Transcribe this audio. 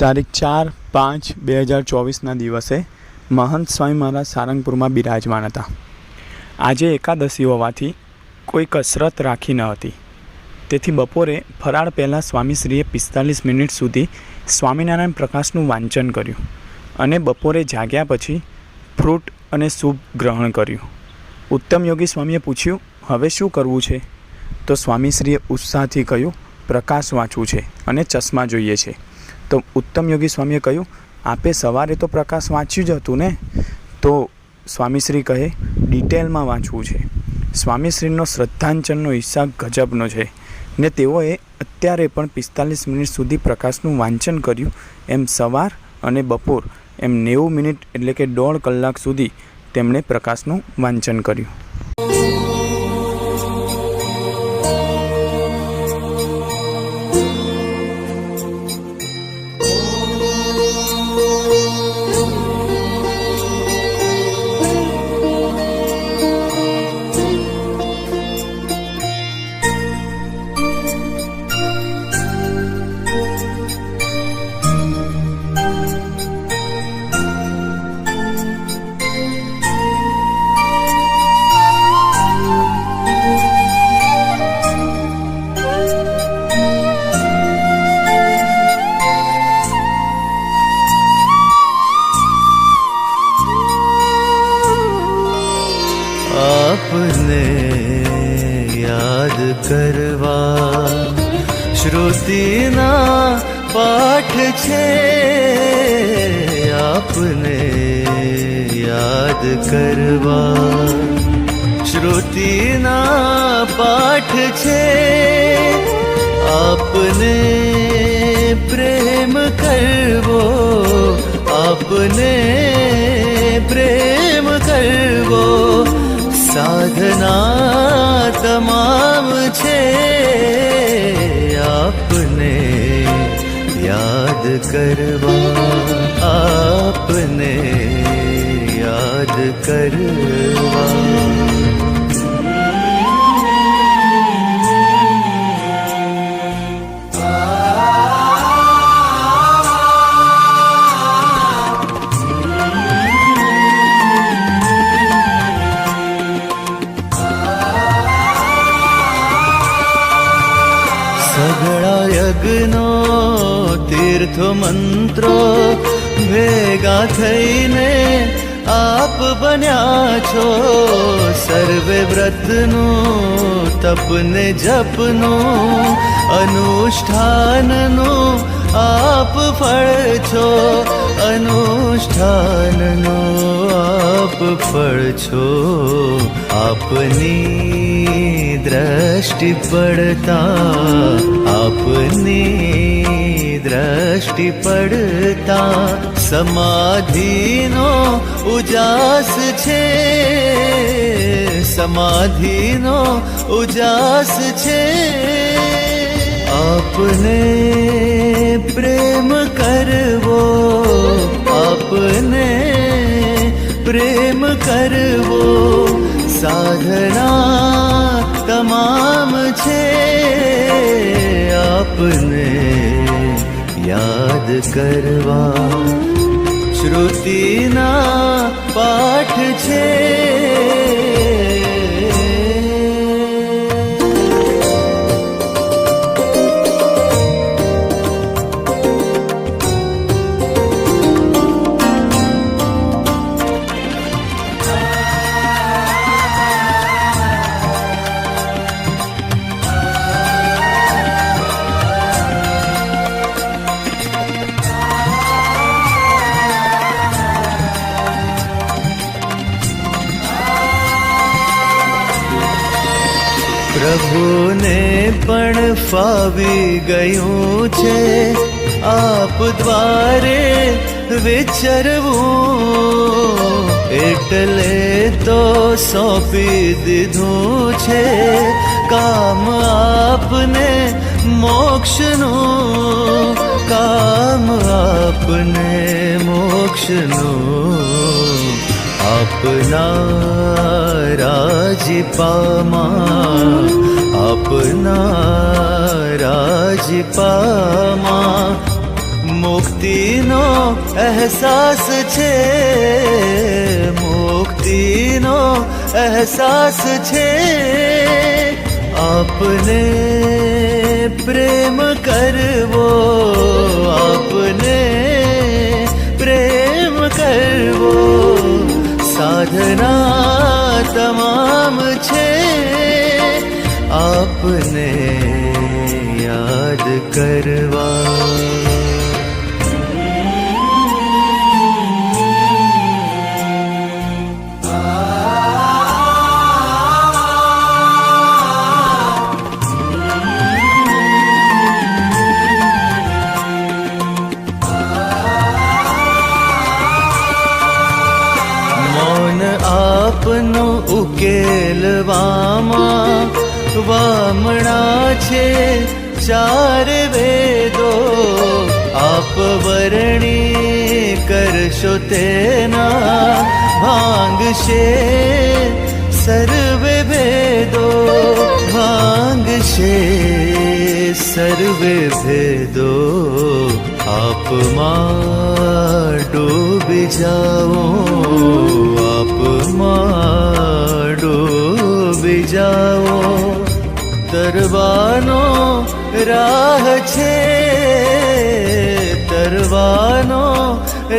તારીખ ચાર પાંચ બે હજાર ચોવીસના દિવસે મહંત સ્વામી મહારાજ સારંગપુરમાં બિરાજમાન હતા. આજે એકાદશી હોવાથી કોઈ કસરત રાખી ન હતી. તેથી બપોરે ફરાળ પહેલાં સ્વામીશ્રીએ પિસ્તાલીસ મિનિટ સુધી સ્વામિનારાયણ પ્રકાશનું વાંચન કર્યું અને બપોરે જાગ્યા પછી ફ્રૂટ અને સૂપ ગ્રહણ કર્યું. ઉત્તમ યોગી સ્વામીએ પૂછ્યું, હવે શું કરવું છે? તો સ્વામીશ્રીએ ઉત્સાહથી કહ્યું, પ્રકાશ વાંચવું છે અને ચશ્મા જોઈએ છે. તો ઉત્તમ યોગી સ્વામીએ કહ્યું, આપે સવારે તો પ્રકાશ વાંચ્યું જ હતું ને? તો સ્વામીશ્રી કહે, ડિટેલમાં વાંચવું છે. સ્વામીશ્રીનો શ્રદ્ધાંજનનો હિસ્સા ગજબનો છે. ને તેઓએ અત્યારે પણ પિસ્તાલીસ મિનિટ સુધી પ્રકાશનું વાંચન કર્યું, એમ સવાર અને બપોર, એમ નેવું મિનિટ એટલે કે દોઢ કલાક સુધી તેમણે પ્રકાશનું વાંચન કર્યું. યાદ કરવા શ્રુતિના પાઠ છે આપને યાદ કરવા શ્રુતિના પાઠ છે આપને પ્રેમ કરવો આપને પ્રેમ કરવો સાધના તમામ છે આપને યાદ કરવા આપને યાદ કરવા સઘળા યજ્ઞો તીર્થો મંત્રો ભેગા થઈને આપ બન્યા છો. સર્વે વ્રતનું, તપને જપનું, અનુષ્ઠાનનું આપ ફળ છો. અનુષ્ઠાનનું આપ ફળ છો. આપની દ્રષ્ટિ પડતા આપની દ્રષ્ટિ પડતા સમાધિનો ઉજાસ છે સમાધિનો ઉજાસ છે આપને પ્રેમ કરવો આપને પ્રેમ કરવો સાધના આપને યાદ કરવા શ્રુતિના પાઠ છે પ્રભુને પણ ફાવી ગયું છે. આપ દ્વારે વિચરવું એટલે તો સોંપી દીધું છે. કામ આપને મોક્ષનું, કામ આપને મોક્ષનું. આપના રાજીપામાં આપના રાજીપામાં મુક્તિનો અહેસાસ છે મુક્તિનો અહેસાસ છે આપને પ્રેમ કરવો આપને પ્રેમ કરવો તમામ છે આપને યાદ કરવા ઉકેલવામાં વામણા છે ચાર વેદો. આપ વર્ણી કરશો તેના ભાંગશે સર્વે ભેદો. ભાંગશે સર્વે ભેદો. આપમાં ડૂબી જાઓ. જાઓ. તરવાનો રાહ છે તરવાનો